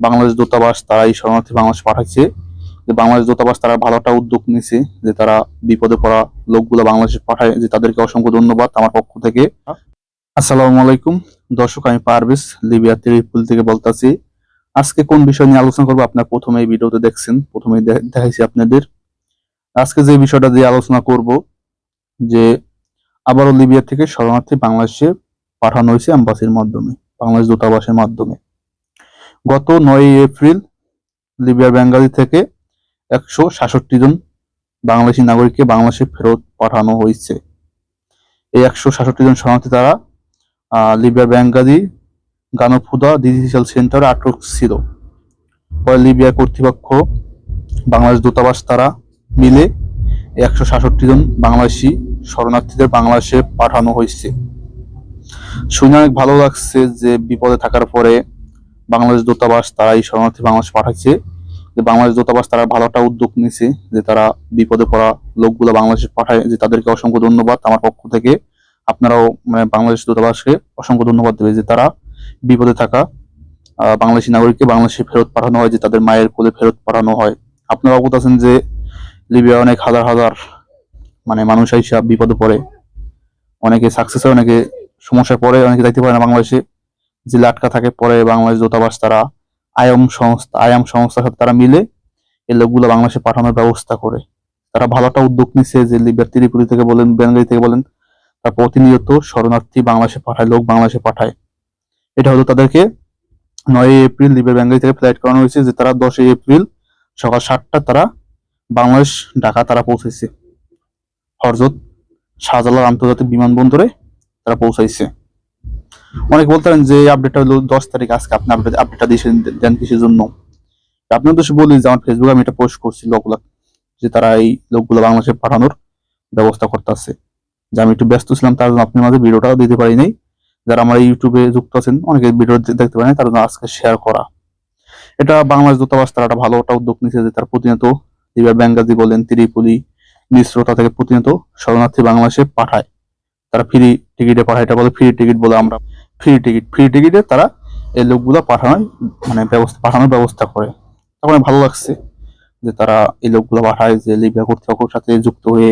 বাংলাদেশ দূতাবাস তারা এই শরণার্থী বাংলাদেশ পাঠাচ্ছে যে বাংলাদেশ দূতাবাস তারা ভালো একটা উদ্যোগ নিছে, যে তারা বিপদে পড়া লোকগুলো বাংলাদেশে পাঠায়, যে তাদেরকে অসংখ্য ধন্যবাদ আমার পক্ষ থেকে। আসসালামু আলাইকুম। দর্শক, আমি পারভেজ লিবিয়া ত্রিপুল থেকে বলতাছি। আজকে কোন বিষয় নিয়ে আলোচনা করব? আপনার প্রথমে এই ভিডিওতে দেখছেন, প্রথমে দেখাইছি আপনাদের। আজকে যে বিষয়টা দিয়ে আলোচনা করব, যে আবারও লিবিয়া থেকে শরণার্থী বাংলাদেশে পাঠানো হয়েছে অ্যাম্বাসির মাধ্যমে, বাংলাদেশ দূতাবাসের মাধ্যমে। গত নয় এপ্রিল লিবিয়ার বেঙ্গালি থেকে একশো সাতষট্টি জন বাংলাদেশি নাগরিককে বাংলাদেশে ফেরত পাঠানো হয়েছে। এই একশো সাতষট্টি জন শরণার্থী তারা আহ, লিবিয়ার বেঙ্গালি গানফুদা ডিজিটাল সেন্টারে আটক ছিল। পরে লিবিয়া কর্তৃপক্ষ বাংলাদেশ দূতাবাস তারা মিলে একশো সাতষট্টি জন বাংলাদেশি শরণার্থীদের বাংলাদেশে পাঠানো হয়েছে। শুনে অনেক ভালো লাগছে যে বিপদে থাকার পরে বাংলাদেশ দূতাবাস তারা এই শরণার্থী বাংলাদেশ পাঠাচ্ছে। যে বাংলাদেশ দূতাবাস তারা ভালো একটা উদ্যোগ নিয়েছে যে তারা বিপদে পড়া লোকগুলো বাংলাদেশে পাঠায়। যে তাদেরকে অসংখ্য ধন্যবাদ আমার পক্ষ থেকে। আপনারাও মানে বাংলাদেশ দূতাবাসকে অসংখ্য ধন্যবাদ দেবে যে তারা বিপদে থাকা বাংলাদেশি নাগরিককে বাংলাদেশে ফেরত পাঠানো হয়, যে তাদের মায়ের কোলে ফেরত পাঠানো হয়। আপনারা অবগত আছেন যে লিবিয়া অনেক হাজার হাজার মানে মানুষ হিসাব বিপদে পড়ে। অনেকে সাকসেস হয়, অনেকে সমস্যায় পড়ে, অনেকে যাইতে পারে না বাংলাদেশে। জেলে আটকা থাকে, পরে বাংলাদেশ দূতাবাস তারা আয়ম সংস্থা, আয়াম সংস্থার সাথে তারা মিলে এই লোকগুলো বাংলাদেশে পাঠানোর ব্যবস্থা করে। তারা ভালো একটা উদ্যোগ নিচ্ছে যে লিবিয়ার ত্রিপুরি থেকে বলেন বেঙ্গালি থেকে বলেন, তারা প্রতিনিয়ত শরণার্থী বাংলাদেশে পাঠায়, লোক বাংলাদেশে পাঠায়। এটা হলো তাদেরকে নয় এপ্রিল লিবিয়ার বেঙ্গালি থেকে ফ্লাইট করানো হয়েছে, যে তারা দশই এপ্রিল সকাল সাতটা তারা বাংলাদেশ ঢাকা তারা পৌঁছেছে হরজত শাহজালাল আন্তর্জাতিক বিমানবন্দরে তারা পৌঁছাইছে। অনেক বলতে পারেন যে আপডেটটা হলো দশ তারিখ, আজকে আপনি আপডেট আপডেটটা দিয়েছেন, দেন কিসের জন্য। আপনার উদ্দেশ্যে বলি যে, আমার ফেসবুকে আমি এটা পোস্ট করছি, লোকগুলা, যে তারা এই লোকগুলো বাংলাদেশে পাঠানোর ব্যবস্থা করতেছে। যে, আমি একটু ব্যস্ত ছিলাম, তার জন্য আপনার মাঝে ভিডিওটা দিতে পারি নাই। যারা আমার ইউটিউবে যুক্ত আছেন, অনেকে ভিডিও দেখতে পারেন, তার জন্য আজকে শেয়ার করা। এটা বাংলাদেশ দূতাবাস তারা ভালো একটা উদ্যোগ নিয়েছে, যে তার প্রতিনিয়ত লিবিয়া বেঙ্গাজি বলেন ত্রিপুলি মিশ্রতা থেকে প্রতিনিয়ত শরণার্থী বাংলাদেশে পাঠায়। তারা ফ্রি টিকিটে পাঠায়। এটা বলে ফ্রি টিকিট বলে আমরা ফ্রি টিকিট ফ্রি টিকিটে তারা এই লোকগুলো পাঠানোর মানে ব্যবস্থা, পাঠানোর ব্যবস্থা করে। তখন ভালো লাগছে যে তারা এই লোকগুলো পাঠায়, যে লিবিয়া কর্তৃপক্ষের সাথে যুক্ত হয়ে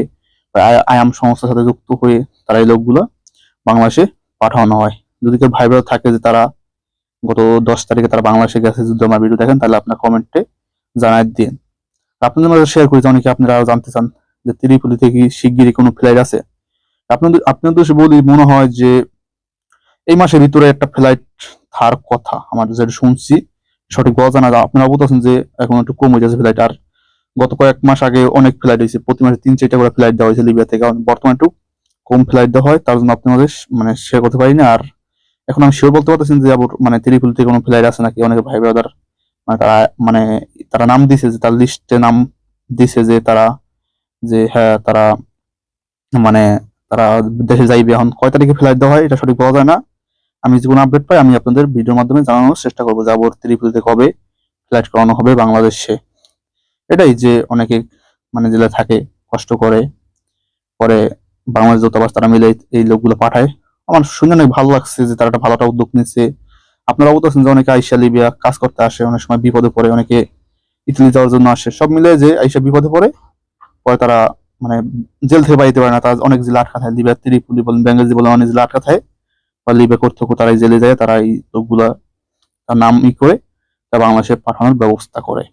আয়াম সংস্থার সাথে যুক্ত হয়ে তারা এই লোকগুলো বাংলাদেশে পাঠানো হয়। যদি কেউ ভাই থাকে যে তারা গত দশ তারিখে তারা বাংলাদেশে গেছে, যদি আমার ভিডিও দেখেন, তাহলে আপনার কমেন্টে জানাই দিন। আপনাদের মাঝে শেয়ার করি যে অনেকে আপনারা জানতে চান যে ত্রিপুলি থেকে শিগগিরই কোনো ফ্লাইট আছে? আপনাদের আপনাদের বলি, মনে হয় যে এই মাসের ভিতরে একটা ফ্লাইট থার কথা আমার যেটা শুনছি, সঠিক বলা জানা আপনারা বলতেছেন যে এখন একটু কম যাচ্ছে ফ্লাইট আর গত কয়েক মাস আগে অনেক ফ্লাইট হয়েছে, প্রতি মাসে তিন, চারটা করে ফ্লাইট দেওয়া হয়েছে লিবিয়া থেকে। বর্তমানে একটু কম ফ্লাইট দেওয়া হয়, তার জন্য আপনাদের মানে শেয়ার করতে পারি না আর এখন আমি শিওর বলতে পারতেছেন যে আবার মানে ত্রিপুল থেকে কোনো ফ্লাইট আছে নাকি? অনেক ভাই ব্রাদার মানে তারা মানে তারা নাম দিছে যে, তার লিস্টে নাম দিছে যে তারা, যে হ্যাঁ তারা মানে তারা দেশে যাইবে এখন কয় তারিখে ফ্লাইট দেওয়া হয়, এটা সঠিক বলা যায় না। আমি যে কোনো আপডেট পাই, আমি আপনাদের ভিডিওর মাধ্যমে জানানোর চেষ্টা করব যে আবার ত্রিপুলিতে কবে ফ্লাইট করানো হবে বাংলাদেশে। এটাই যে অনেকে মানে জেলে থাকে, কষ্ট করে, পরে বাংলাদেশ দূতাবাস তারা মিলে এই লোকগুলো পাঠায়। আমার শুনে অনেক ভালো লাগছে যে তারা একটা ভালো একটা উদ্যোগ নিচ্ছে আপনারা অবগত আছেন যে অনেকে আইসা লিবিয়া কাজ করতে আসে, অনেক সময় বিপদে পড়ে, অনেকে ইতালি যাওয়ার জন্য আসে। সব মিলে যে আইসা বিপদে পড়ে, পরে তারা মানে জেল থেকে বাড়িতে পারে না, তারা অনেক জেলে আটকা থাকে লিবিয়া ত্রিপুলি বলেন, বেঙ্গালি বলেন, অনেক জেলে আটকা থাকে, বা লিবিয়া কর্তৃপক্ষ তারা জেলে যায় তারা এই লোকগুলা তার নাম ই করে তা বাংলাদেশে পাঠানোর ব্যবস্থা করে।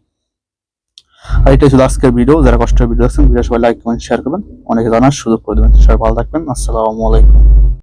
আর এটাই ছিল আজকের ভিডিও, যারা কষ্টের ভিডিও দেখছেন ভিডিও সবাই লাইক কমেন্ট শেয়ার করবেন। অনেকে জানার সুযোগ করে দেবেন। সবাই ভালো থাকবেন। আসসালামু আলাইকুম।